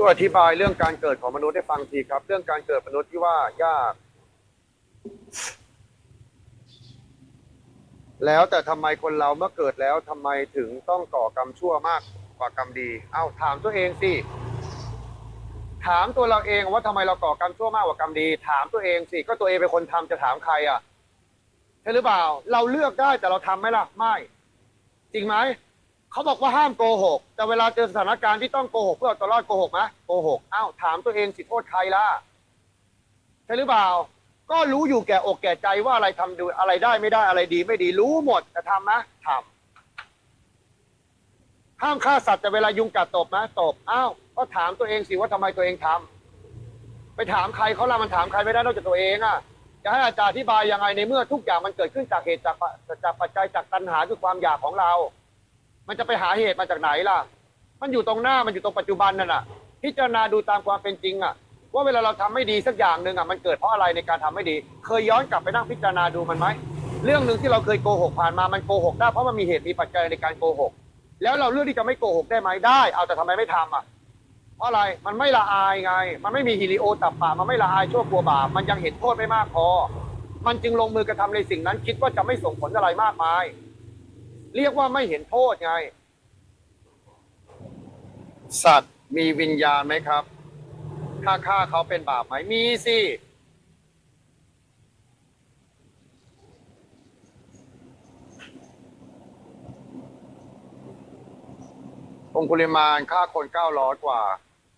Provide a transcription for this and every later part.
ช่วยอธิบายเรื่องการเกิดของมนุษย์ให้ฟังทีครับ เรื่องการเกิดมนุษย์ที่ว่ายาก แล้วแต่ทำไมคนเราเมื่อเกิดแล้วทำไมถึงต้องก่อกรรมชั่วมากกว่ากรรมดี เอ้าถามตัวเองสิถามตัวเราเองว่าทำไมเราก่อกรรมชั่วมากกว่ากรรมดี ถามตัวเองสิก็ตัวเองเป็นคนทำจะถามใครอะใช่หรือเปล่า เราเลือกได้แต่เราทำไหมล่ะไม่ จริงไหม เขาบอกว่าห้ามโกหก แต่เวลาเจอสถานการณ์ที่ต้องโกหกเพื่อเอาตัวรอดโกหกไหมโกหกอ้าวถามตัวเองสิโทษใครล่ะใช่หรือเปล่า ก็รู้อยู่แก่อกแก่ใจว่าอะไรทำดูอะไรได้ไม่ได้อะไรดีไม่ดีรู้หมดแต่ทำไหมทำห้ามฆ่าสัตว์แต่เวลายุงกัดตบไหมตบอ้าวก็ถามตัวเองสิว่าทำไมตัวเองทำไปถามใครเขาละมันถามใครไม่ได้นอกจากตัวเองอะจะให้อาจารย์อธิบายยังไงในเมื่อทุกอย่างมันเกิดขึ้นจากเหตุจากจากปัจจัยจากตัณหาคือความอยากของเรา มันจะไปหาเหตุมาจากไหนล่ะ มันอยู่ตรงหน้ามันอยู่ตรงปัจจุบันนั่นน่ะ พิจารณาดูตามความเป็นจริงอะ ว่าเวลาเราทำไม่ดีสักอย่างหนึ่งอะมันเกิดเพราะอะไรในการทำไม่ดี เคยย้อนกลับไปนั่งพิจารณาดูมันไหมเรื่องหนึ่งที่เราเคยโกหกผ่านมามันโกหกได้เพราะมันมีเหตุมีปัจจัยในการโกหก แล้วเราเลือกที่จะไม่โกหกได้ไหมได้ เอาแต่ทำไมไม่ทำอะเพราะอะไรมันไม่ละอายไง มันไม่มีฮิริโอตับปะมันไม่ละอายชั่วกลัวบาปมันยังเห็นโทษไม่มากพอมันจึงลงมือกระทำในสิ่งนั้นคิดว่าจะไม่ส่งผลอะไรมากมาย เรียกว่าไม่เห็นโทษไง สัตว์มีวิญญาณไหมครับ ถ้าฆ่าเขาเป็นบาปไหมมีสิองคุลิมานฆ่าคนเก้าร้อยกว่า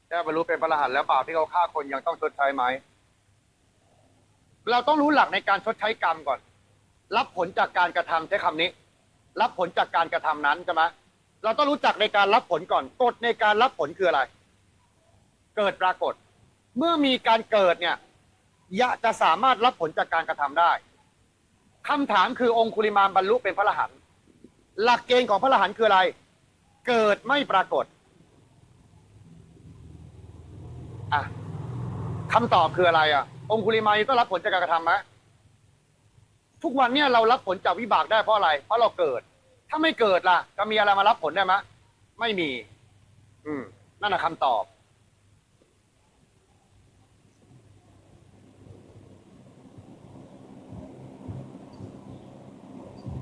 ได้บรรลุเป็นพระรหันต์แล้วบาปที่เขาฆ่าคนยังต้องชดใช้ไหม เราต้องรู้หลักในการชดใช้กรรมก่อน รับผลจากการกระทำใช้คำนี้ รับผลจากการกระทำนั้นใช่ไหมเราต้องรู้จักในการรับผลก่อนกฎในการรับผลคืออะไร เกิดปรากฏ เมื่อมีการเกิดเนี่ยยะจะสามารถรับผลจากการกระทำได้คำถามคือองคุลิมานบรรลุเป็นพระรหันต์หลักเกณฑ์ของพระรหันต์คืออะไร เกิดไม่ปรากฏอะคำตอบคืออะไรอะ องคุลิมานต้องรับผลจากการกระทำไหม ทุกวันเนี่ยเรารับผลจากวิบากได้เพราะอะไร เพราะเราเกิด ถ้าไม่เกิดล่ะ จะมีอะไรมารับผลได้ไหมไม่มี อืม นั่นแหะคำตอบ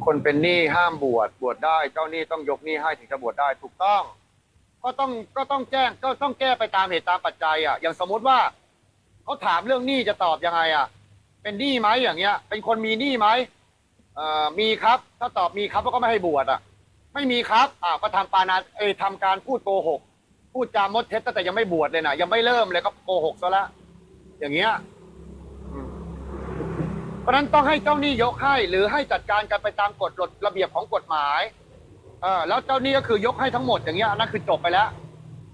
คนเป็นหนี้ห้ามบวชบวชได้ เจ้าหนี้ต้องยกหนี้ให้ถึงจะบวชได้ถูกต้อง ก็ต้องก็ต้องแจ้งก็ต้องแก้ไปตามเหตุตามปัจจัย อะ อย่างสมมุติว่าเขาถามเรื่องหนี้จะตอบยังไงอะ เป็นหนี้ไหมอย่างเงี้ย เป็นคนมีหนี้ไหมเอ่อมีครับ ถ้าตอบมีครับก็ไม่ให้บวชอะ ไม่มีครับอ่าก็ทำปานาเอยทำการพูดโกหก พูดจามดเท็จตั้งแต่ยังไม่บวชเลยนะยังไม่เริ่มเลยก็โกหกซะละอย่างเงี้ยอืมเพราะฉะนั้นต้องให้เจ้าหนี้ยกให้ หรือให้จัดการกันไปตามกฎระเบียบของกฎหมายเออแล้วเจ้าหนี้ก็คือยกให้ทั้งหมดอย่างเงี้ยนั่นคือจบไปแล้ว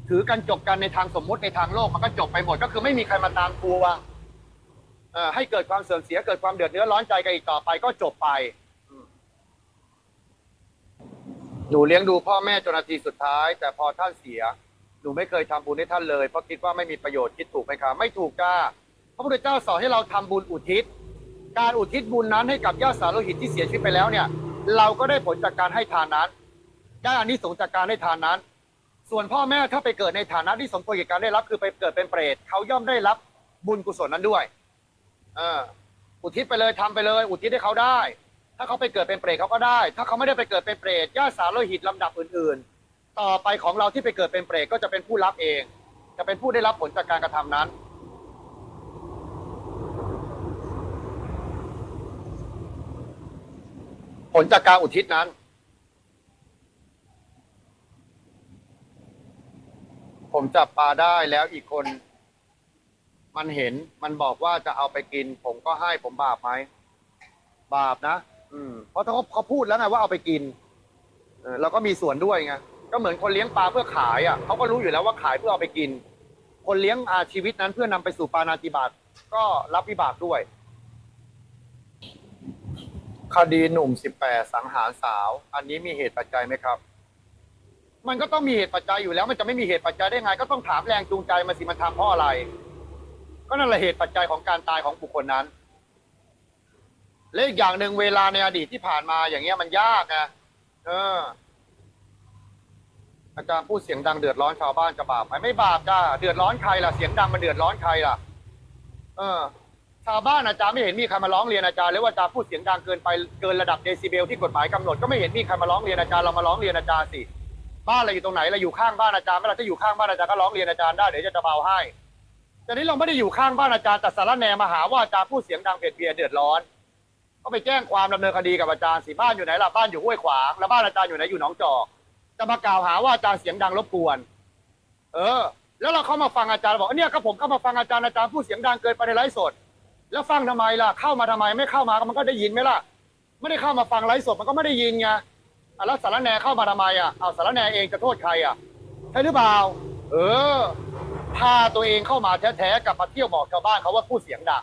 ถือกันจบกันในทางสมมุติในทางโลกมันก็จบไปหมดก็คือไม่มีใครมาตามทว เอ่อให้เกิดความเสื่อมเสียเกิดความเดือดเนื้อร้อนใจกันอีกต่อไปก็จบไปอืมหนูเลี้ยงดูพ่อแม่จนนาทีสุดท้าย แต่พอท่านเสีย หนูไม่เคยทำบุญให้ท่านเลย เพราะคิดว่าไม่มีประโยชน์คิดถูกไหมครับไม่ถูกจ้าพระพุทธเจ้าสอนให้เราทำบุญอุทิศ การอุทิศบุญนั้นให้กับญาติสาโลหิตที่เสียชีวิตไปแล้วเนี่ย เราก็ได้ผลจากการให้ทานนั้น ได้อานิสงส์จากการให้ทานนั้น ส่วนพ่อแม่ถ้าไปเกิดในฐานะที่สมควรแก่การได้รับคือไปเกิดเป็นเปรตเขาย่อมได้รับบุญกุศลนั้นด้วย อุทิศไปเลยทำไปเลย อุทิศให้เขาได้ ถ้าเขาไปเกิดเป็นเปรตเขาก็ได้ ถ้าเขาไม่ได้ไปเกิดเป็นเปรตญาติสาวโลหิตลำดับอื่น ๆ ต่อไปของเราที่ไปเกิดเป็นเปรตก็จะเป็นผู้รับเอง จะเป็นผู้ได้รับผลจากการกระทำนั้นผลจากการอุทิศนั้น ผมจับปลาได้แล้วอีกคน มันเห็นมันบอกว่าจะเอาไปกิน ผมก็ให้ผมบาปไหมบาปนะอืมเพราะถ้าเขาเขาพูดแล้วไงว่าเอาไปกินเออเราก็มีส่วนด้วยไงก็เหมือนคนเลี้ยงปลาเพื่อขายอะเขาก็รู้อยู่แล้วว่าขายเพื่อเอาไปกิน คนเลี้ยงอาชีวิตนั้นเพื่อนำไปสู่ปานาติบาตก็รับวิบากด้วย คดีหนุ่มสิบแปดสังหารสาว อันนี้มีเหตุปัจจัยไหมครับ มันก็ต้องมีเหตุปัจจัยอยู่แล้ว มันจะไม่มีเหตุปัจจัยได้ไง ก็ต้องถามแรงจูงใจมาสิมันทำเพราะอะไร ก็นั่นแหละเหตุปัจจัยของการตายของบุคคลนั้น และอีกอย่างหนึ่งเวลาในอดีตที่ผ่านมาอย่างเงี้ยมันยากไงเออ อาจารย์พูดเสียงดังเดือดร้อนชาวบ้านจะบาปไหมไม่บาปจ้าเดือดร้อนใครล่ะเสียงดังมันเดือดร้อนใครล่ะ เออ ชาวบ้านอาจารย์ไม่เห็นมีใครมาร้องเรียนอาจารย์เลยว่าอาจารย์พูดเสียงดังเกินไปเกินระดับเดซิเบลที่กฎหมายกำหนดก็ไม่เห็นมีใครมาร้องเรียนอาจารย์เรามาร้องเรียนอาจารย์สิบ้านเราอยู่ตรงไหนเราอยู่ข้างบ้านอาจารย์ไม่เราจะอยู่ข้างบ้านอาจารย์ก็ร้องเรียนอาจารย์ได้เดี๋ยวจะเบาให้ แต่นี้เราไม่ได้อยู่ข้างบ้านอาจารย์แต่สารแหนมาหาว่าอาจารย์พูดเสียงดังเบียดเบียนเดือดร้อนก็ไปแจ้งความดำเนินคดีกับอาจารย์สิบ้านอยู่ไหนล่ะบ้านอยู่ห้วยขวางแล้วบ้านอาจารย์อยู่ไหนอยู่หนองจอกจะมากล่าวหาว่าอาจารย์เสียงดังรบกวน เออ แล้วเราเข้ามาฟังอาจารย์บอกเนี่ยก็ผมเข้ามาฟังอาจารย์อาจารย์พูดเสียงดังเกินไปในไลฟ์สด แล้วฟังทำไมล่ะเข้ามาทำไมไม่เข้ามามันก็ได้ยินไหมล่ะ ไม่ได้เข้ามาฟังไลฟ์สดมันก็ไม่ได้ยินไงแล้วสารแหนเข้ามาทำไมอะเอาสารแหนเองจะโทษใครอะใช่หรือเปล่า เออ พาตัวเองเข้ามาแท้ๆกลับมาเที่ยวบอกชาวบ้านเขาว่าพูดเสียงดัง